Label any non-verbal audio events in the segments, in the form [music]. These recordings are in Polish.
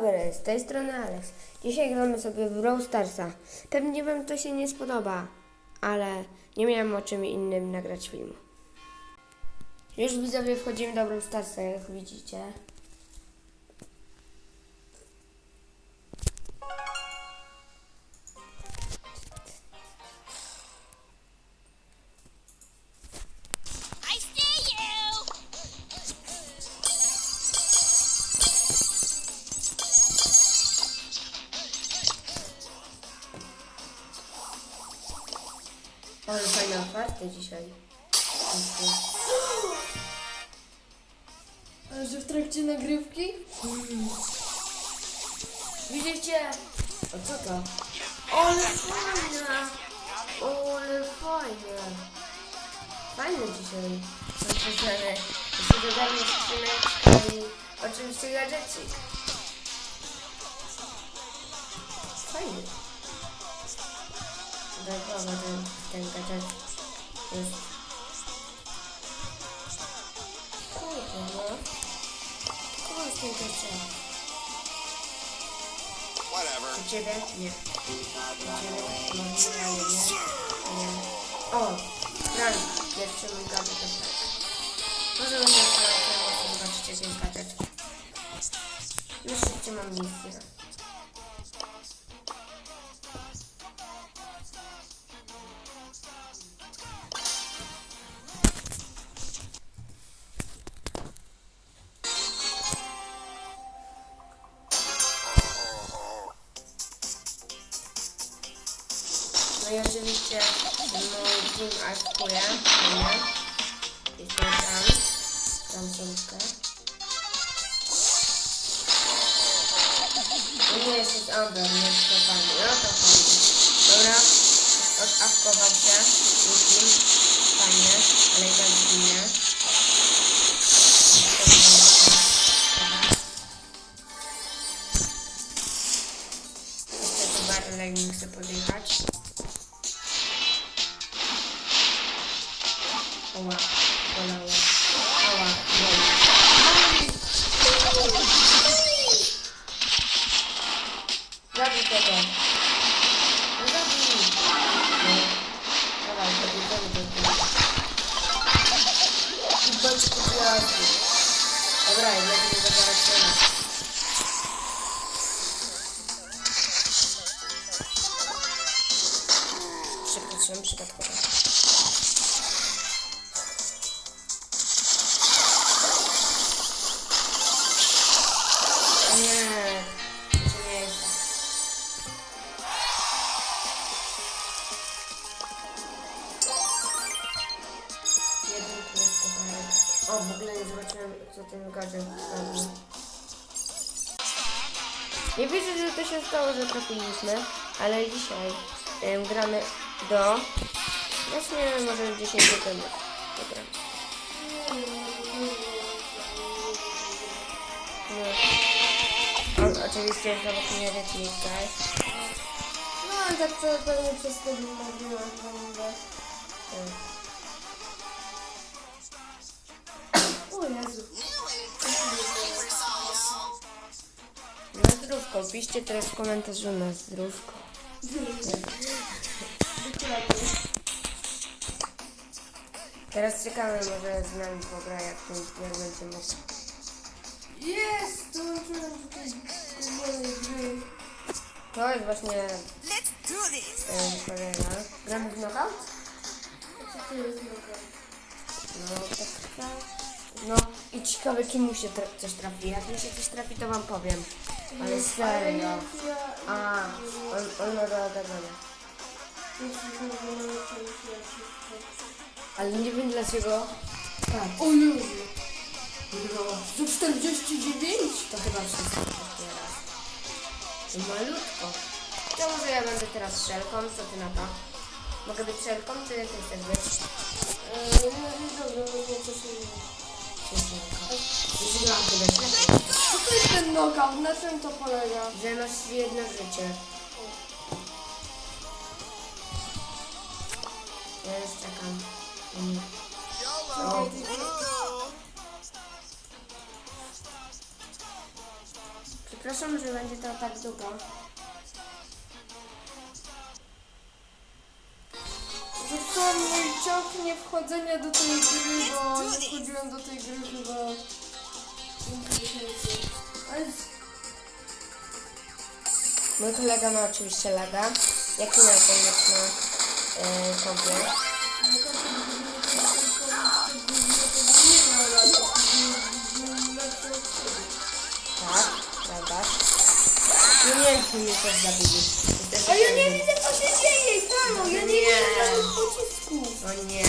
Dobry, z tej strony Alex. Dzisiaj gramy sobie w Brawl Starsa. Pewnie wam to się nie spodoba, ale nie miałem o czym innym nagrać filmu. Już widzowie wchodzimy do Brawl Starsa, jak widzicie. Ale fajne otwarte dzisiaj. [gasps] Ale że w trakcie nagrywki? Widzicie? O co to? Ale fajne! Ale fajne! Fajne dzisiaj. Są przesłane. Jeszcze dodamy skrzyneczkę i oczywiście gadżecik. Fajny. Dodatkowo ten, ten gadżet jest... Kurde, no. Kurde, ten gadżet. Whatever. U ciebie? Nie. U ciebie? Może nie, nie. nie. O! Frank. Pierwszy mój gadżet to Frank. Może będę chciała zobaczyć jakiś gadżet. Na szybcie mam misję. Oczywiście mój team askuje. Jestem tam. Tam. No nie jest jest Amber, nie jest to fajnie. No to fajnie. Dobra. Odawkował się. Team. Fajnie. Ale i tak zginie. Jeszcze nie chcę podjechać. Ała, O, w ogóle nie zobaczyłem, co ten gadżet robi. Nie wierzę, że to się stało, że trafiliśmy, ale dzisiaj em, gramy do... Właśnie może 10 temu. Dobra. No. On oczywiście obok mnie rytmika. No tak to pewnie przez to nagrywam będę. Jezu. Na zdrówko, piszcie teraz w komentarzu na zdrówko. Dokładnie. Teraz czekamy, może z nami pogra, jak, jak będzie mógł. Jest! Dołączyłem tutaj kubowej gry. To jest właśnie Let's do this! e, kolega. Gramy w knockout? Co to jest noga? No, tak tak. No i ciekawe, czy mu się tra- coś trafi. Jak mi się coś trafi, to wam powiem. Ale serio. A, on, on ma do. Ale nie wiem dlaczego. Tak. O Jezu. 149? To chyba wszystko otwiera. To malutko. To może ja będę teraz szelką, co ty na to? Mogę być szelką, czy ty chcesz być? Eee, no nie no nie coś innego. Tyle lepiej. Co to jest ten knockout? Na czym to polega? Że masz jedno życie. Ja już czekam. Mm. Ty- Przepraszam, że będzie to tak długo. Został mój ciąg nie wchodzenia do tej gry, bo Mój kolega ma oczywiście laga. Jak inaczej mieć na yy, kompie. Tak, prawda? No nie, mnie też zabili. A ja nie widzę co się dzieje, Halo, ja nie Nie. widzę żadnych pocisków. O nie.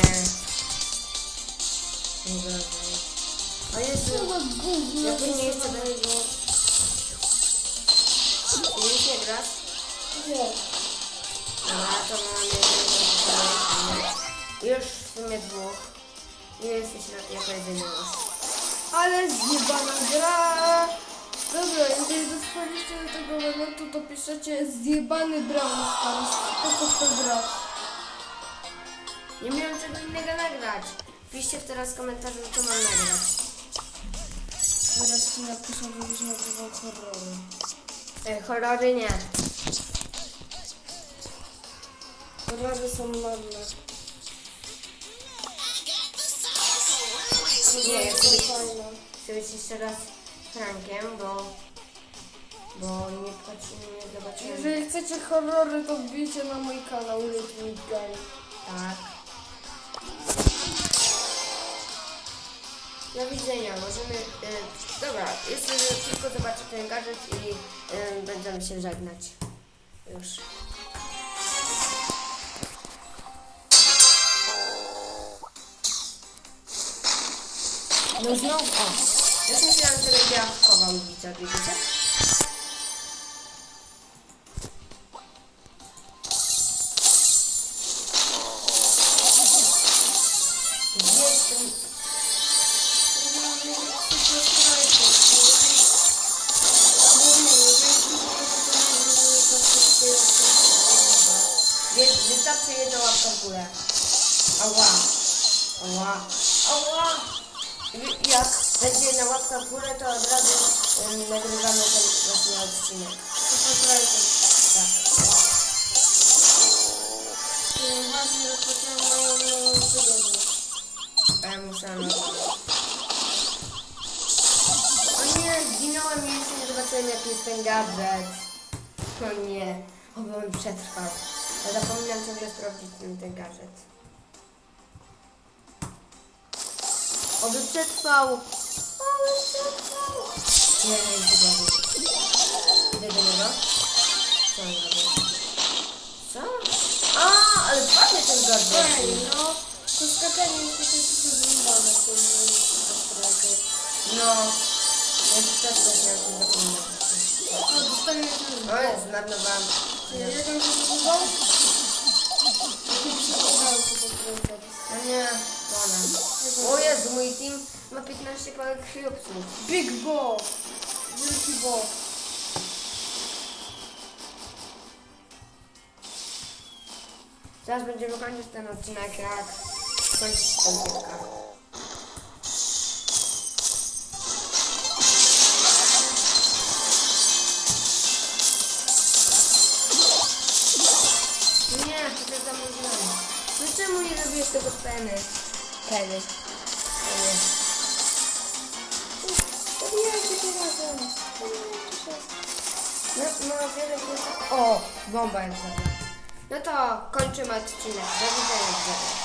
Nie gorzej. O Jezu. Ja później jeszcze będę go... Już Dobra, to mamy Już w sumie dwóch. Nie jesteś jako jedyny już. Ale zjebana gra. Dobra, jeżeli dotrwaliście do tego momentu, to piszecie zjebany Brawl Stars. Po co w to grasz? Nie miałem czego innego nagrać. Piszcie w teraz komentarzu, co mam nagrać. Teraz ci napiszę, żebyś nagrywał horrory. E, horrory nie. Horrory są ładne. Nie, ja fajne. chcę być jeszcze raz Frankiem, bo... Bo nie patrzymy, nie zobaczymy. Jeżeli chcecie horrory, to wbijcie na mój kanał Little Guy. Tak. Do widzenia, możemy... Y, dobra, jeszcze tylko zobaczę ten gadżet i y, będziemy się żegnać. Już. No znowu, o. Już myślałam, że będzie jawkował widzowie, wiecie? Gdzie jest ten... Wie- Wystarczy jedna łapka w górę. Ała. Ała. Ała. Jak będzie jedna łapka w górę, to od razu um, nagrywamy ten właśnie odcinek. Tak. Właśnie rozpoczęłam moją nową przygodę. A ja muszę na O nie, zginąłem i jeszcze nie zobaczyłem jaki jest ten gadżet. O nie, oby on przetrwał. Ja zapominam ciągle sprawdzić ten, ten gadżet. Oby przetrwał. Oby przetrwał. Nie, nie, nie, nie. Do niego. Co on robi? Co? A, ale fajny ten gadżet. Ej, no, to skakanie jest trochę zrąbane w tym rozprawie. No, ja też też miałem to zapominać. A, dostanie jakieś O, jest, zmarnowałam. Jak on się nazywał? Kiedyś się udało sobie. No nie. O Jezu, mój team ma 15 pałek chłopców. Big Bo! Wielki Bo. Teraz będziemy kończyć ten odcinek, jak skończyć ten bitka. Nie, to jest za można. No czemu nie robisz tego peny? Peny. Peny. Zabijajcie się razem. Zabijajcie się. No, no wiele. O, bomba jest dobra. No to kończymy odcinek. Do widzenia.